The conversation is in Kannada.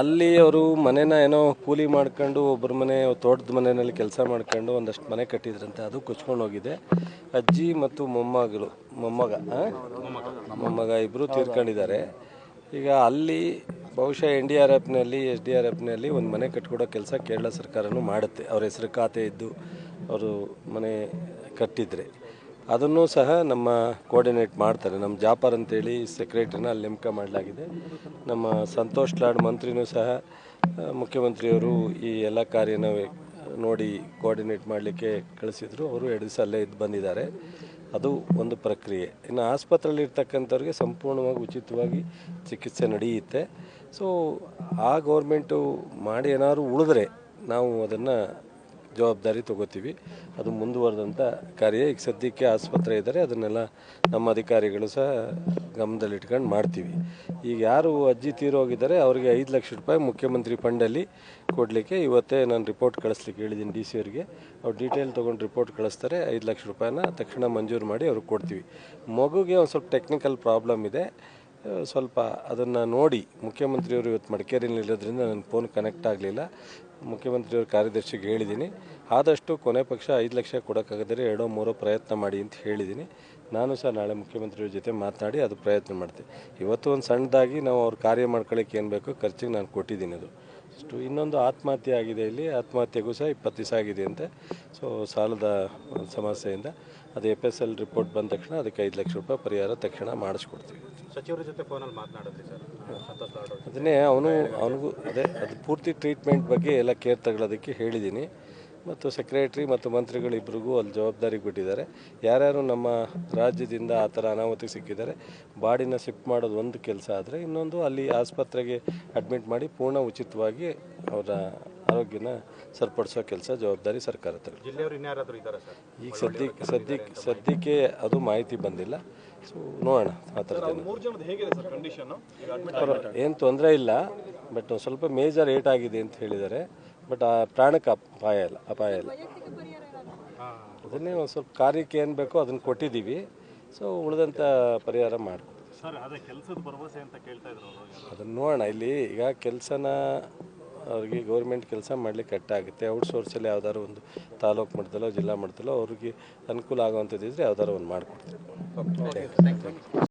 ಅಲ್ಲಿ ಅವರು ಮನೇನ ಏನೋ ಕೂಲಿ ಮಾಡ್ಕೊಂಡು ಒಬ್ಬರ ಮನೆ ತೋಟದ ಮನೆಯಲ್ಲಿ ಕೆಲಸ ಮಾಡ್ಕೊಂಡು ಒಂದಷ್ಟು ಮನೆ ಕಟ್ಟಿದ್ರಂತೆ, ಅದು ಕುಚ್ಕೊಂಡು ಹೋಗಿದೆ. ಅಜ್ಜಿ ಮತ್ತು ಮೊಮ್ಮಗಳು, ಮೊಮ್ಮಗ? ಮೊಮ್ಮಗ ಇಬ್ಬರು ತೀರ್ಕೊಂಡಿದ್ದಾರೆ. ಈಗ ಅಲ್ಲಿ ಬಹುಶಃ ಎನ್ ಡಿ ಆರ್ ಎಫ್ನಲ್ಲಿ, ಎಸ್ ಡಿ ಆರ್ ಎಫ್ನಲ್ಲಿ ಒಂದು ಮನೆ ಕಟ್ಕೊಡೋ ಕೆಲಸ ಕೇರಳ ಸರ್ಕಾರನೂ ಮಾಡುತ್ತೆ. ಅವ್ರ ಹೆಸರು ಖಾತೆ ಇದ್ದು ಅವರು ಮನೆ ಕಟ್ಟಿದ್ರೆ. ಅದನ್ನು ಸಹ ನಮ್ಮ ಕೋಆರ್ಡಿನೇಟ್ ಮಾಡ್ತಾರೆ. ನಮ್ಮ ಜಾಪರ್ ಅಂತೇಳಿ ಸೆಕ್ರೆಟರಿನ ಅಲ್ಲಿ ನೇಮಕ ಮಾಡಲಾಗಿದೆ. ನಮ್ಮ ಸಂತೋಷ್ ಲಾಡ್ ಮಂತ್ರಿನೂ ಸಹ ಮುಖ್ಯಮಂತ್ರಿಯವರು ಈ ಎಲ್ಲ ಕಾರ್ಯನ ನೋಡಿ ಕೋಆರ್ಡಿನೇಟ್ ಮಾಡಲಿಕ್ಕೆ ಕಳಿಸಿದ್ರು. ಅವರು ಎರಡು ದಿವಸ ಅಲ್ಲೇ ಇದ್ದು ಬಂದಿದ್ದಾರೆ. ಅದು ಒಂದು ಪ್ರಕ್ರಿಯೆ. ಇನ್ನು ಆಸ್ಪತ್ರೆಯಲ್ಲಿ ಇರ್ತಕ್ಕಂಥವ್ರಿಗೆ ಸಂಪೂರ್ಣವಾಗಿ ಉಚಿತವಾಗಿ ಚಿಕಿತ್ಸೆ ನಡೆಯುತ್ತೆ. ಸೊ ಆ ಗೌರ್ಮೆಂಟು ಮಾಡಿ ಏನಾದ್ರು ಉಳಿದ್ರೆ ನಾವು ಅದನ್ನು ಜವಾಬ್ದಾರಿ ತಗೋತೀವಿ. ಅದು ಮುಂದುವರೆದಂಥ ಕಾರ್ಯ. ಈಗ ಸದ್ಯಕ್ಕೆ ಆಸ್ಪತ್ರೆ ಇದ್ದಾರೆ. ಅದನ್ನೆಲ್ಲ ನಮ್ಮ ಅಧಿಕಾರಿಗಳು ಸಹ ಗಮನದಲ್ಲಿಟ್ಕೊಂಡು ಮಾಡ್ತೀವಿ. ಈಗ ಯಾರು ಅಜ್ಜಿ ತೀರೋಗಿದ್ದಾರೆ ಅವರಿಗೆ ಐದು ಲಕ್ಷ ರೂಪಾಯಿ ಮುಖ್ಯಮಂತ್ರಿ ಫಂಡಲ್ಲಿ ಕೊಡಲಿಕ್ಕೆ ಇವತ್ತೇ ನಾನು ರಿಪೋರ್ಟ್ ಕಳಿಸ್ಲಿಕ್ಕೆ ಹೇಳಿದ್ದೀನಿ ಡಿ ಸಿ ಅವರಿಗೆ. ಅವ್ರು ಡೀಟೇಲ್ ತೊಗೊಂಡು ರಿಪೋರ್ಟ್ ಕಳಿಸ್ತಾರೆ. ಐದು ಲಕ್ಷ ರೂಪಾಯಿನ ತಕ್ಷಣ ಮಂಜೂರು ಮಾಡಿ ಅವ್ರಿಗೆ ಕೊಡ್ತೀವಿ. ಮಗುಗೆ ಒಂದು ಸ್ವಲ್ಪ ಟೆಕ್ನಿಕಲ್ ಪ್ರಾಬ್ಲಮ್ ಇದೆ. ಸ್ವಲ್ಪ ಅದನ್ನು ನೋಡಿ ಮುಖ್ಯಮಂತ್ರಿಯವರು ಇವತ್ತು ಮಡಿಕೇರಿಯಲ್ಲಿ ಇರೋದ್ರಿಂದ ನನ್ನ ಫೋನ್ ಕನೆಕ್ಟ್ ಆಗಲಿಲ್ಲ. ಮುಖ್ಯಮಂತ್ರಿಯವ್ರ ಕಾರ್ಯದರ್ಶಿಗೆ ಹೇಳಿದ್ದೀನಿ. ಆದಷ್ಟು ಕೊನೆ ಪಕ್ಷ ಐದು ಲಕ್ಷ ಕೊಡೋಕ್ಕಾಗದರೆ ಎರಡೋ ಮೂರೋ ಪ್ರಯತ್ನ ಮಾಡಿ ಅಂತ ಹೇಳಿದ್ದೀನಿ. ನಾನು ಸಹ ನಾಳೆ ಮುಖ್ಯಮಂತ್ರಿಯವ್ರ ಜೊತೆ ಮಾತನಾಡಿ ಅದು ಪ್ರಯತ್ನ ಮಾಡ್ತೀನಿ. ಇವತ್ತು ಒಂದು ಸಣ್ಣದಾಗಿ ನಾವು ಅವ್ರ ಕಾರ್ಯ ಮಾಡ್ಕೊಳ್ಳೋಕೆ ಏನು ಬೇಕೋ ಖರ್ಚಿಗೆ ನಾನು ಕೊಟ್ಟಿದ್ದೀನಿ ಅದು. ಅಷ್ಟು ಇನ್ನೊಂದು ಆತ್ಮಹತ್ಯೆ ಆಗಿದೆ ಇಲ್ಲಿ. ಆತ್ಮಹತ್ಯೆಗೂ ಸಹ ಇಪ್ಪತ್ತು ದಿವಸ ಆಗಿದೆ ಅಂತೆ. ಸೊ ಸಾಲದ ಸಮಸ್ಯೆಯಿಂದ ಅದು ಎಫ್ ಎಸ್ ಎಲ್ ರಿಪೋರ್ಟ್ ಬಂದ ತಕ್ಷಣ ಅದಕ್ಕೆ ಐದು ಲಕ್ಷ ರೂಪಾಯಿ ಪರಿಹಾರ ತಕ್ಷಣ ಮಾಡಿಸ್ಕೊಡ್ತೀವಿ. ಸಚಿವರ ಜೊತೆ ಫೋನಲ್ಲಿ ಮಾತನಾಡಿದ್ರಿ ಸರ್. ಅದನ್ನೇ ಅವನು ಅವನಿಗೂ ಅದೇ ಅದು ಪೂರ್ತಿ ಟ್ರೀಟ್ಮೆಂಟ್ ಬಗ್ಗೆ ಎಲ್ಲ ಕೇರ್ ತಗೊಳ್ಳೋದಕ್ಕೆ ಹೇಳಿದ್ದೀನಿ. ಮತ್ತು ಸೆಕ್ರೆಟ್ರಿ ಮತ್ತು ಮಂತ್ರಿಗಳಿಬ್ಬರಿಗೂ ಅಲ್ಲಿ ಜವಾಬ್ದಾರಿ ಕೊಟ್ಟಿದ್ದಾರೆ. ಯಾರ್ಯಾರು ನಮ್ಮ ರಾಜ್ಯದಿಂದ ಆ ಥರ ಅನಾಹುತಿ ಸಿಕ್ಕಿದ್ದಾರೆ ಬಾಡಿನ ಶಿಫ್ಟ್ ಮಾಡೋದು ಒಂದು ಕೆಲಸ ಆದರೆ ಇನ್ನೊಂದು ಅಲ್ಲಿ ಆಸ್ಪತ್ರೆಗೆ ಅಡ್ಮಿಟ್ ಮಾಡಿ ಪೂರ್ಣ ಉಚಿತವಾಗಿ ಅವರ ಆರೋಗ್ಯನ ಸರಿಪಡಿಸೋ ಕೆಲಸ ಜವಾಬ್ದಾರಿ ಸರ್ಕಾರ ಈಗ ಸದ್ಯಕ್ಕೆ ಸದ್ಯಕ್ಕೆ ಸದ್ಯಕ್ಕೆ ಅದು ಮಾಹಿತಿ ಬಂದಿಲ್ಲ. ಸೊ ನೋಡೋಣ ಆ ಥರದ್ದು ಏನು ತೊಂದರೆ ಇಲ್ಲ ಬಟ್ ಸ್ವಲ್ಪ ಮೇಜರ್ ಏಟ್ ಆಗಿದೆ ಅಂತ ಹೇಳಿದ್ದಾರೆ. ಬಟ್ ಆ ಪ್ರಾಣಕ್ಕೆ ಅಪಾಯ ಇಲ್ಲ ಅಪಾಯ ಇಲ್ಲ. ಅದನ್ನೇ ಒಂದು ಸ್ವಲ್ಪ ಕಾರ್ಯಕ್ಕೆ ಏನು ಬೇಕೋ ಅದನ್ನು ಕೊಟ್ಟಿದ್ದೀವಿ. ಸೊ ಉಳಿದಂಥ ಪರಿಹಾರ ಮಾಡ್ಕೊಡ್ತೀವಿ. ಸರ್ ಅದೇ ಕೆಲಸದ ಭರವಸೆ ಅಂತ ಕೇಳ್ತಾ ಇದ್ರು ಅವರು ಅದನ್ನು ನೋಡೋಣ. ಇಲ್ಲಿ ಈಗ ಕೆಲಸನ ಅವ್ರಿಗೆ ಗೌರ್ಮೆಂಟ್ ಕೆಲಸ ಮಾಡಲಿಕ್ಕೆ ಕಟ್ಟಾಗುತ್ತೆ ಔಟ್ಸೋರ್ಸಲ್ಲಿ ಯಾವ್ದಾದ್ರು ಒಂದು ತಾಲೂಕು ಮಟ್ಟದಲ್ಲೋ ಜಿಲ್ಲಾ ಮಟ್ಟದಲ್ಲೋ ಅವ್ರಿಗೆ ಅನುಕೂಲ ಆಗುವಂಥದ್ದಿದ್ರೆ ಯಾವ್ದಾದ್ರು ಒಂದು ಮಾಡಿಕೊಡ್ತೀವಿ.